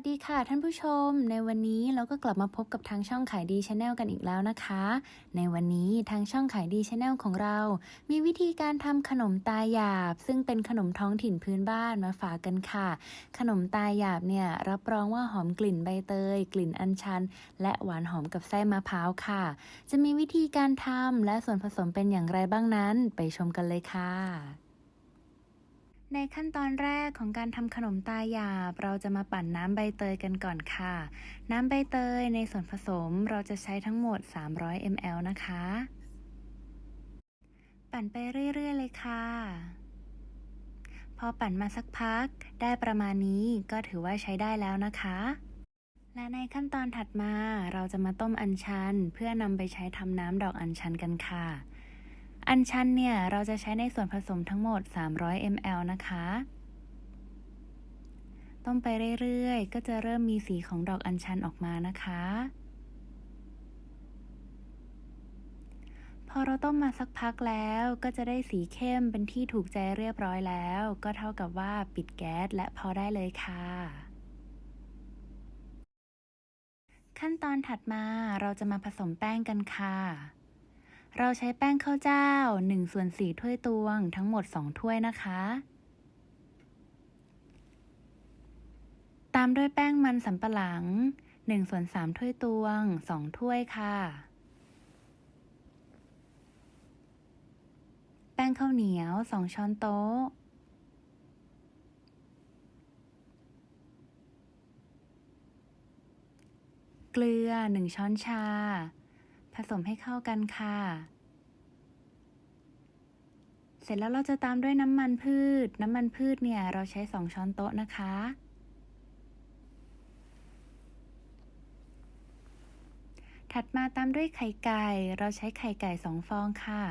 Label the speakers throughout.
Speaker 1: วัสดีค่ะท่านผู้ชม ในวันนี้เราก็กลับมาพบกับทางช่องขายดีชาแนลกันอีกแล้วนะคะ ในวันนี้ทางช่องขายดีชาแนลของเรา มีวิธีการทำขนมตาหยาบ ซึ่งเป็นขนมท้องถิ่นพื้นบ้านมาฝากกันค่ะ ขนมตาหยาบเนี่ยรับรองว่าหอมกลิ่นใบเตย กลิ่นอัญชัน และหวานหอมกับไส้มะพร้าวค่ะ จะมีวิธีการทำและส่วนผสมเป็นอย่างไรบ้างนั้น ไปชมกันเลยค่ะ ในขั้นตอนแรกของการทำขนมตาหยาบ เราจะมาปั่นน้ำใบเตยกันก่อนค่ะ น้ำใบเตยในส่วนผสมเราจะใช้ทั้งหมด 300 ml นะคะ ปั่นไปเรื่อย ๆ เลยค่ะ พอปั่นมาสักพัก ได้ประมาณนี้ก็ถือว่าใช้ได้แล้วนะคะ และในขั้นตอนถัดมาเราจะมาต้มอัญชัน เพื่อนำไปใช้ทำน้ำดอกอัญชันกันค่ะ อัญชันเนี่ย เราจะใช้ในส่วนผสมทั้งหมด 300 ml นะคะ ต้มไปเรื่อยๆ ก็จะเริ่มมีสีของดอกอัญชันออกมานะคะ พอเราต้มมาสักพักแล้วก็จะได้สีเข้มเป็นที่ถูกใจเรียบร้อยแล้ว ก็เท่ากับว่าปิดแก๊สและพอได้เลยค่ะขั้นตอนถัดมาเราจะมาผสมแป้งกันค่ะ เราใช้แป้งข้าวเจ้า1ส่วน4ถ้วยตวงทั้งหมด 2 ถ้วยนะคะ ตามด้วยแป้งมันสำปะหลัง1ส่วน3ถ้วยตวง 2 ถ้วยค่ะ แป้งข้าวเหนียว 2 ช้อนโต๊ะ เกลือ 1 ช้อนชา สมให้เข้ากันค่ะ เสร็จแล้วเราจะตามด้วยน้ำมันพืช น้ำมันพืชเนี่ยเราใช้ 2 ช้อนโต๊ะนะคะ ถัดมาตามด้วยไข่ไก่ เราใช้ไข่ไก่ 2 ฟองค่ะ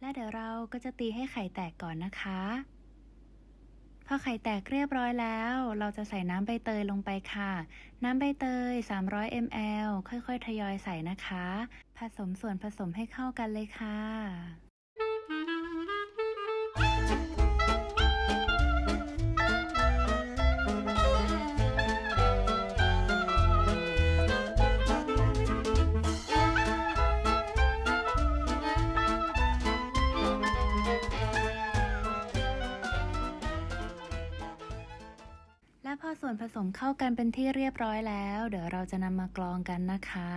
Speaker 1: และเดี๋ยวเราก็จะตีให้ไข่แตกก่อนนะคะ พอไข่แตกเรียบร้อยแล้ว เราจะใส่น้ำใบเตยลงไปค่ะ น้ำใบเตย 300 ml ค่อยๆ ทยอยใส่นะคะ ผสมส่วนผสมให้เข้ากันเลยค่ะ ผสมเข้ากันเป็นที่เรียบร้อยแล้ว เดี๋ยวเราจะนำมากรองกันนะคะ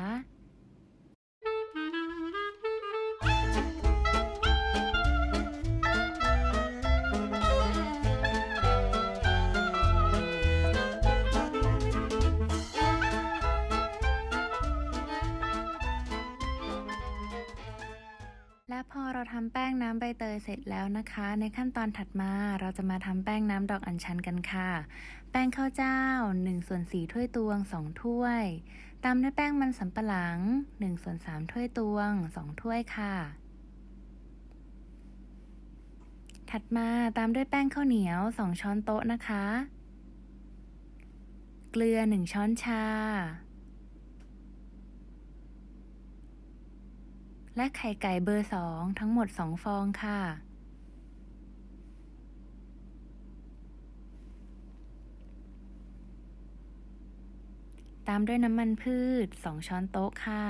Speaker 1: และพอเราทำแป้งน้ำใบเตยเสร็จแล้วนะคะ ในขั้นตอนถัดมาเราจะมาทำแป้งน้ำดอกอัญชันกันค่ะ แป้งข้าวเจ้า1ส่วน4ถ้วยตวง 2 ถ้วย ตามด้วยแป้งมันสำปะหลัง1ส่วน3ถ้วยตวง 2 ถ้วยค่ะ ถัดมาตามด้วยแป้งข้าวเหนียว 2 ช้อนโต๊ะนะคะ เกลือ 1 ช้อนชา และไข่ไก่เบอร์ 2 ทั้งหมด 2 ฟองค่ะ ตามด้วยน้ำมันพืช 2 ช้อนโต๊ะค่ะ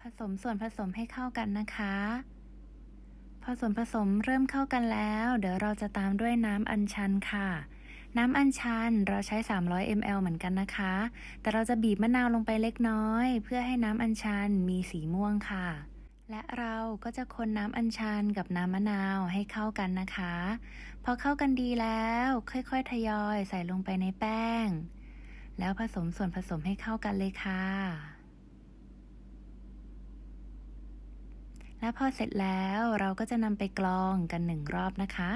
Speaker 1: ผสมส่วนผสมให้เข้ากันนะคะ พอส่วนผสมเริ่มเข้ากันแล้ว เดี๋ยวเราจะตามด้วยน้ำอัญชันค่ะ น้ำอัญชันเราใช้ 300 ml เหมือนกันนะคะ แต่เราจะบีบมะนาวลงไปเล็กน้อย เพื่อให้น้ำอัญชันมีสีม่วงค่ะ และเราก็จะคนน้ำอัญชันกับน้ำมะนาวให้เข้ากันนะคะ พอเข้ากันดีแล้ว ค่อยๆ ทยอยใส่ลงไปในแป้ง แล้วผสมส่วนผสมให้เข้ากันเลยค่ะ และพอเสร็จแล้วเราก็จะนำไปกรองกันหนึ่งรอบนะคะ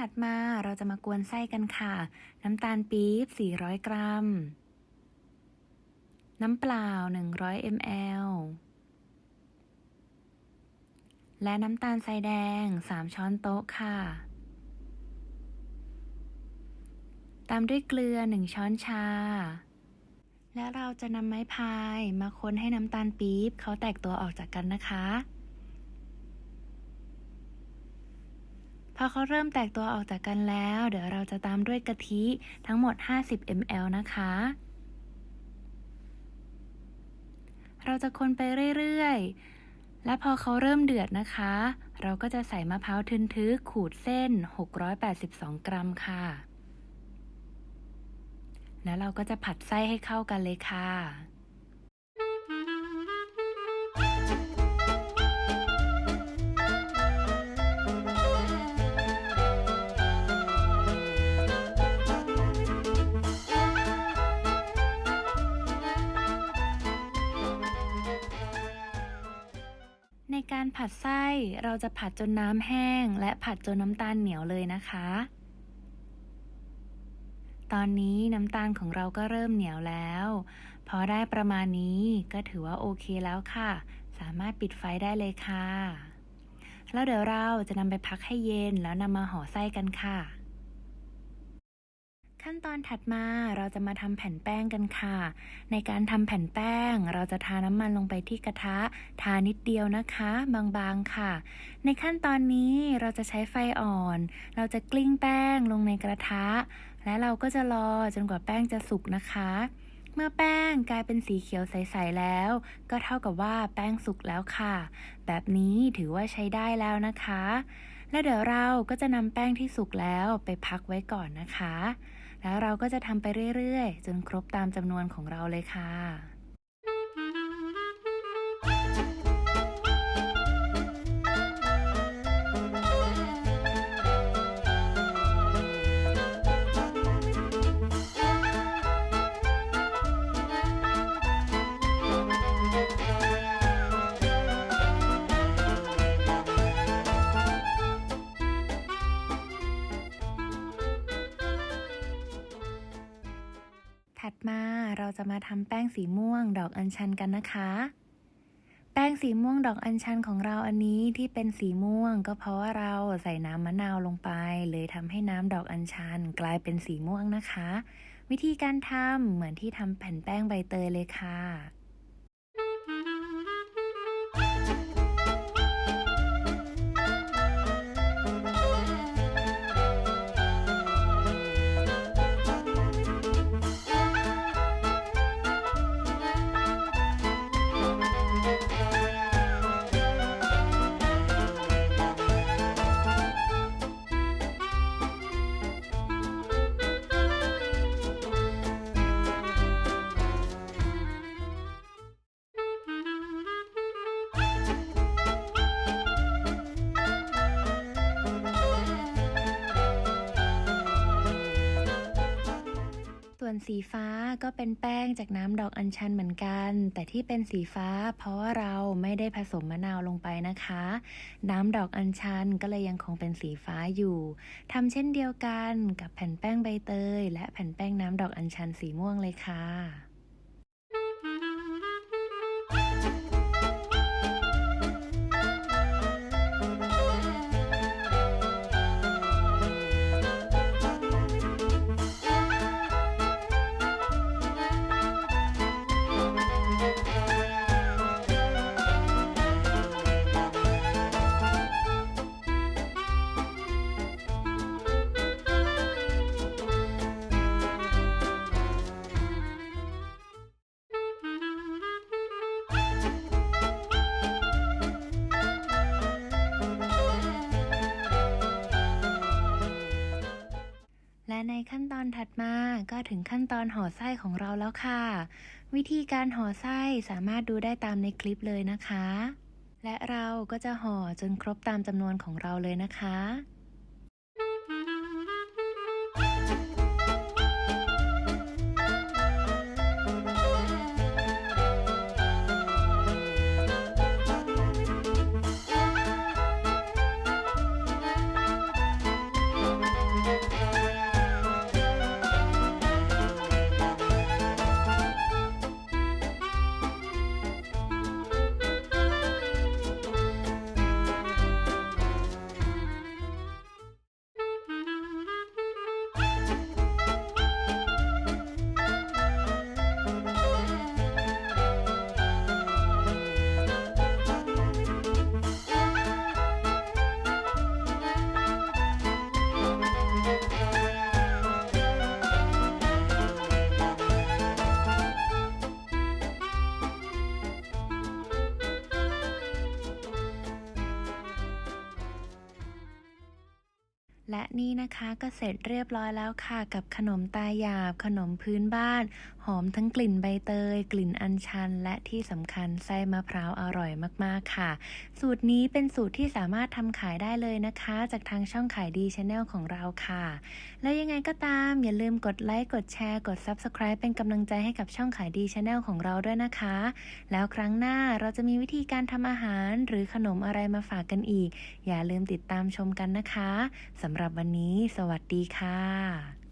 Speaker 1: ถัดมาเราจะมากวนไส้กันค่ะ น้ำตาลปี๊บ 400 กรัม น้ำเปล่า 100 ml และน้ำตาลทรายแดง 3 ช้อนโต๊ะค่ะ ตามด้วยเกลือ 1 ช้อนชา และเราจะนำไม้พายมาคนให้น้ำตาลปี๊บเขาแตกตัวออกจากกันนะคะ อเขาเริ่มแตกตัวออกจากกันแล้ว เดี๋ยวเราจะตามด้วยกะทิทั้งหมด 50 ml นะคะ เราจะคนไปเรื่อยๆ และพอเขาเริ่มเดือดนะคะ เราก็จะใส่มะพร้าวทึนทึกขูดเส้น 682 กรัมค่ะ แล้วเราก็จะผัดไส้ให้เข้ากันเลยค่ะ ในการผัดไส้เราจะผัดจนน้ำแห้ง และผัดจนน้ำตาลเหนียวเลยนะคะ ตอนนี้น้ำตาลของเราก็เริ่มเหนียวแล้ว พอได้ประมาณนี้ก็ถือว่าโอเคแล้วค่ะ สามารถปิดไฟได้เลยค่ะ แล้วเดี๋ยวเราจะนำไปพักให้เย็นแล้วนำมาห่อไส้กันค่ะ ขั้นตอนถัดมาเราจะมาทำแผ่นแป้งกันค่ะ ในการทำแผ่นแป้ง เราจะทาน้ำมันลงไปที่กระทะ ทานิดเดียวนะคะ บางๆค่ะ ในขั้นตอนนี้เราจะใช้ไฟอ่อน เราจะกลิ้งแป้งลงในกระทะ และเราก็จะรอจนกว่าแป้งจะสุกนะคะ เมื่อแป้งกลายเป็นสีเขียวใสๆแล้ว ก็เท่ากับว่าแป้งสุกแล้วค่ะ แบบนี้ถือว่าใช้ได้แล้วนะคะและเดี๋ยวเราก็จะนำแป้งที่สุกแล้วไปพักไว้ก่อนนะคะ แล้วเราก็จะทำไปเรื่อยๆ จนครบตามจำนวนของเราเลยค่ะ ถัดมาเราจะมาทำแป้งสีม่วงดอกอัญชันกันนะคะ แป้งสีม่วงดอกอัญชันของเราอันนี้ที่เป็นสีม่วง ก็เพราะว่าเราใส่น้ำมะนาวลงไป เลยทำให้น้ำดอกอัญชันกลายเป็นสีม่วงนะคะ วิธีการทำเหมือนที่ทำแผ่นแป้งใบเตยเลยค่ะ วนสีฟ้าก็เป็นแป้งจากน้ำดอกอัญชันเหมือนกัน แต่ที่เป็นสีฟ้า เพราะว่าเราไม่ได้ผสมมะนาวลงไปนะคะ น้ำดอกอัญชันก็เลยยังคงเป็นสีฟ้าอยู่ทำเช่นเดียวกันกับแผ่นแป้งใบเตย และแผ่นแป้งน้ำดอกอัญชันสีม่วงเลยค่ะและ ถัดมาก็ถึงขั้นตอนห่อไส้ของเราแล้วค่ะ วิธีการห่อไส้สามารถดูได้ตามในคลิปเลยนะคะ และเราก็จะห่อจนครบตามจำนวนของเราเลยนะคะ และนี่นะคะก็เสร็จเรียบร้อยแล้วค่ะกับขนมตาหยาบ ขนมพื้นบ้าน อมทั้งกลิ่นใบเตย กลิ่นอัญชัน และที่สำคัญไส้มะพร้าวอร่อยมากๆค่ะ สูตรนี้เป็นสูตรที่สามารถทำขายได้เลยนะคะ จากทางช่องขายดีชาแนลของเราค่ะ และยังไงก็ตามอย่าลืมกดไลค์กดแชร์กด Subscribe เป็นกำลังใจให้กับช่องขายดีชาแนลของเราด้วยนะคะ แล้วครั้งหน้าเราจะมีวิธีการทำอาหารหรือขนมอะไรมาฝากกันอีก อย่าลืมติดตามชมกันนะคะสำหรับวันนี้ สวัสดีค่ะ